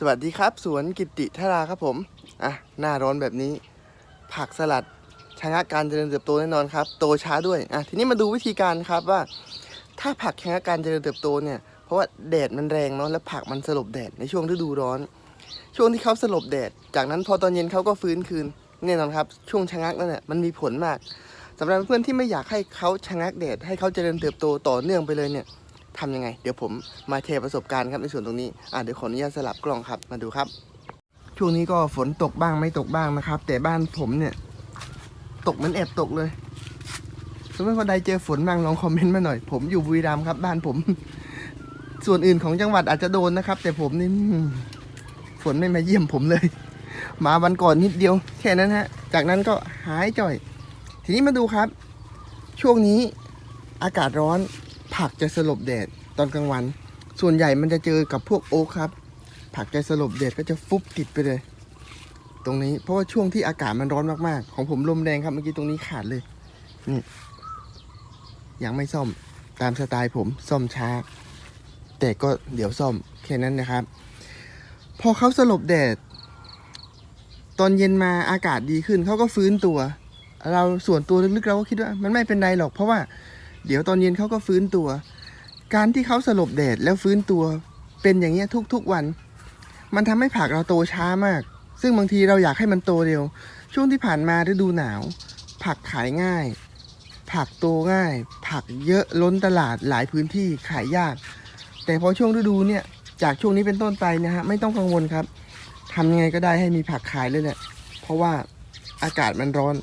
สวัสดีครับ สวนกิติธาราครับผม อะ หน้าร้อนแบบนี้ ผักสลัดชะงักการเจริญเติบโตแน่นอนครับ โตช้าด้วย อะ ทีนี้มาดูวิธีการครับว่า ถ้าผักชะงักการเจริญเติบโตเนี่ย เพราะว่าแดดมันแรงเนาะ แล้วผักมันสลบแดดในช่วงฤดูร้อน ช่วงที่เขาสลบแดด จากนั้นพอตอนเย็นเขาก็ฟื้นคืนแน่นอนครับ ช่วงชะงักนั่นแหละมันมีผลมากสำหรับเพื่อนที่ไม่อยากให้เขาชะงักแดดให้เขาเจริญเติบโตต่อเนื่องไปเลยเนี่ย ทำยังไง เดี๋ยวผมมาแชร์ประสบการณ์ครับในส่วนตรงนี้อะเดี๋ยวขออนุญาตสลับกล้องครับมาดูครับ ช่วงนี้ก็ฝนตกบ้างไม่ตกบ้างนะครับ แต่บ้านผมเนี่ย ตกเหมันแอบตกเลยสมมติว่าใดเจอฝนบ้างลองคอมเมนต์มาหน่อย ผมอยู่บุรีรัมย์ครับ บ้านผม ส่วนอื่นของจังหวัดอาจจะโดนนะครับ แต่ผมนี่ฝนไม่มาเยี่ยมผมเลย มาวันก่อนนิดเดียวแค่นั้นฮะ จากนั้นก็หายจ่อย ทีนี้มาดูครับ ช่วงนี้อากาศร้อน ผักจะสลบแดดตอนกลางวัน ส่วนใหญ่มันจะเจอกับพวกโอ๊คครับ ผักจะสลบแดดก็จะฟุบติดไปเลย ตรงนี้เพราะว่าช่วงที่อากาศมันร้อนมากๆ ของผมลมแรงครับเมื่อกี้ตรงนี้ขาดเลยนี่ยังไม่ซ่อมตามสไตล์ผมซ่อมช้า แต่ก็เดี๋ยวซ่อมแค่นั้นนะครับ พอเขาสลบแดด ตอนเย็นมาอากาศดีขึ้นเขาก็ฟื้นตัว เราส่วนตัวลึกๆเราก็คิดว่า มันไม่เป็นไรหรอกเพราะว่า เดี๋ยวตอนเย็นเขาก็ฟื้นตัว การที่เขาสลบแดดแล้วฟื้นตัวเป็นอย่างเงี้ยทุกๆวัน มันทำให้ผักเราโตช้ามาก ซึ่งบางทีเราอยากให้มันโตเร็ว ช่วงที่ผ่านมาฤดูหนาว ผักขายง่าย ผักโตง่าย ผักเยอะล้นตลาดหลายพื้นที่ขายยาก แต่พอช่วงฤดูเนี่ยจากช่วงนี้เป็นต้นไปนะฮะไม่ต้องกังวลครับทำยังไงก็ได้ให้มีผักขายเลยแหละเพราะว่าอากาศมันร้อน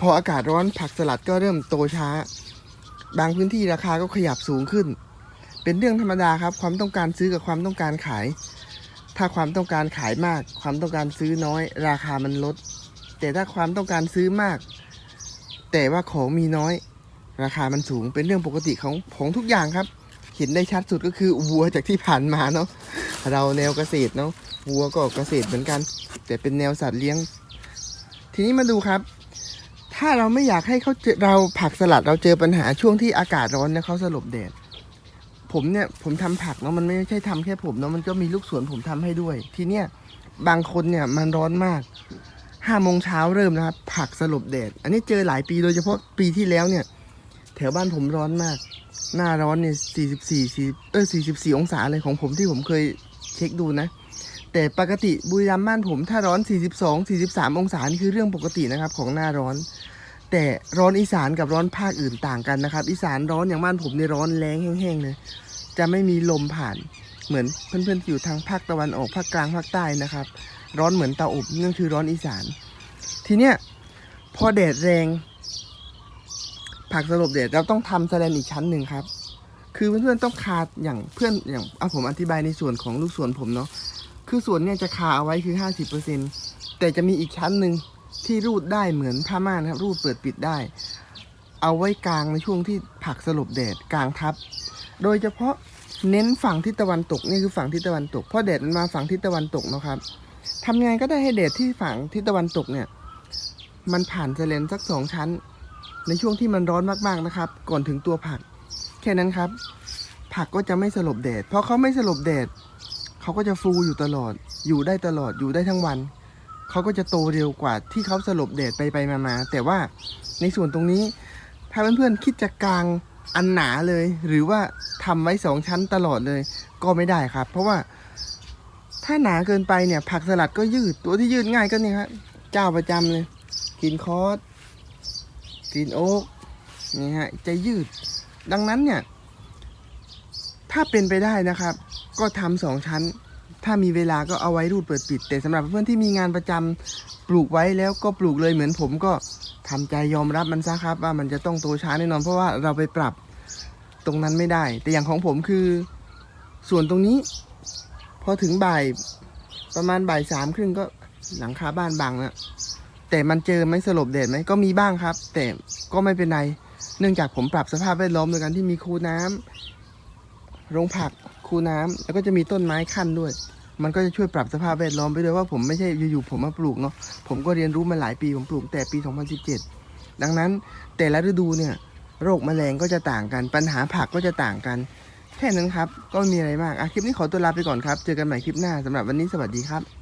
พออากาศร้อนผักสลัดก็เริ่มโตช้า บางพื้นที่ราคาก็ขยับสูงขึ้น เป็นเรื่องธรรมดาครับ ความต้องการซื้อกับความต้องการขาย ถ้าความต้องการขายมาก ความต้องการซื้อน้อย ราคามันลด แต่ถ้าความต้องการซื้อมาก แต่ว่าของมีน้อย ราคามันสูงเป็นเรื่องปกติของของทุกอย่างครับ เห็นได้ชัดสุดก็คือวัวจากที่ผ่านมาเนาะเราแนวเกษตรเนาะวัวก็เกษตรเหมือนกัน แต่เป็นแนวสัตว์เลี้ยง ทีนี้มาดูครับ ถ้าเราไม่อยากให้เขาเราผักสลัดเราเจอปัญหาช่วงที่อากาศร้อนแล้วเขาสลบแดดผมเนี่ยผมทำผักเนาะมันไม่ใช่ทำแค่ผมเนาะมันก็มีลูกสวนผมทำให้ด้วย ทีเนี้ยบางคนเนี่ยมันร้อนมากห้าโมงเช้าเริ่มนะครับผักสลบแดด อันนี้เจอหลายปีโดยเฉพาะปีที่แล้วเนี่ย แถวบ้านผมร้อนมาก หน้าร้อนเนี่ยสี่สิบสี่สี่เออสี่สิบสี่องศาเลยของผมที่ผมเคยเช็คดูนะ แต่ปกติบุรีรัมย์บ้านผมถ้าร้อน 42 43 องศานี่คือเรื่องปกตินะครับของหน้าร้อน แต่ร้อนอีสานกับร้อนภาคอื่นต่างกันนะครับ อีสานร้อนอย่างบ้านผมเนี่ยร้อนแรงแห้งๆเลยจะไม่มีลมผ่านเหมือนเพื่อนๆที่อยู่ทางภาคตะวันออกภาคกลางภาคใต้นะครับ ร้อนเหมือนเตาอบนั่นคือร้อนอีสาน ทีเนี้ยพอแดดแรง ผักสลบแดดเราต้องทำแสแลนอีกชั้นหนึ่งครับ คือเพื่อนๆต้องคาดอย่างเพื่อนอย่างเอาผมอธิบายในส่วนของลูกสวนผมเนาะ คือส่วนเนี่ยจะคาเอาไว้คือ 50%แต่จะมีอีกชั้นหนึ่งที่รูดได้เหมือนผ้าม่านครับ รูดเปิดปิดได้ เอาไว้กลางในช่วงที่ผักสลบแดดกลางทับ โดยเฉพาะเน้นฝั่งทิศตะวันตกนี่คือฝั่งทิศตะวันตกเพราะแดดมันมาฝั่งทิศตะวันตกนะครับทำยังไงก็ได้ให้แดดที่ฝั่งทิศตะวันตกเนี่ย มันผ่านเซเลนสักสองชั้น ในช่วงที่มันร้อนมากๆนะครับ ก่อนถึงตัวผัก แค่นั้นครับ ผักก็จะไม่สลบแดดเพราะเขาไม่สลบแดด เขาก็จะฟูอยู่ตลอด อยู่ได้ตลอดอยู่ได้ทั้งวัน เขาก็จะโตเร็วกว่าที่เขาสลบแดดไปไปมามาแต่ว่าในส่วนตรงนี้ ถ้าเพื่อนๆคิดจะกางอันหนาเลย หรือว่าทำไว้สองชั้นตลอดเลย ก็ไม่ได้ครับ เพราะว่าถ้าหนาเกินไปเนี่ยผักสลัดก็ยืดตัวที่ยืดง่ายก็เนี่ยครับเจ้าประจำเลยกินคอสกินโอ๊กนี่ฮะจะยืด ดังนั้นเนี่ย ถ้าเป็นไปได้นะครับ ก็ทำสองชั้น ถ้ามีเวลาก็เอาไว้รูดเปิดปิด แต่สำหรับเพื่อนที่มีงานประจำปลูกไว้แล้วก็ปลูกเลยเหมือนผมก็ทำใจยอมรับมันซะครับ ว่ามันจะต้องโตช้าแน่นอนเพราะว่าเราไปปรับตรงนั้นไม่ได้ แต่อย่างของผมคือส่วนตรงนี้ พอถึงบ่ายประมาณบ่ายสามครึ่งก็หลังคาบ้านบังแล้วแต่มันเจอไหมสลบแดดไหมก็มีบ้างครับ แต่ก็ไม่เป็นไร เนื่องจากผมปรับสภาพแวดล้อมโดยการที่มีคูน้ำ โรงผักคูน้ำแล้วก็จะมีต้นไม้ขั้นด้วย มันก็จะช่วยปรับสภาพแวดล้อมไปด้วยว่าผมไม่ใช่อยู่ๆผมมาปลูกเนาะผมก็เรียนรู้มาหลายปีผมปลูกแต่ปี 2017 ดังนั้นแต่ละฤดูเนี่ยโรคแมลงก็จะต่างกัน ปัญหาผักก็จะต่างกันแค่นั้นครับ ก็ม่มีอะไรมากอะคลิปนี้ขอตัวลาไปก่อนครับ เจอกันใหม่คลิปหน้าสำหรับวันนี้สวัสดีครับ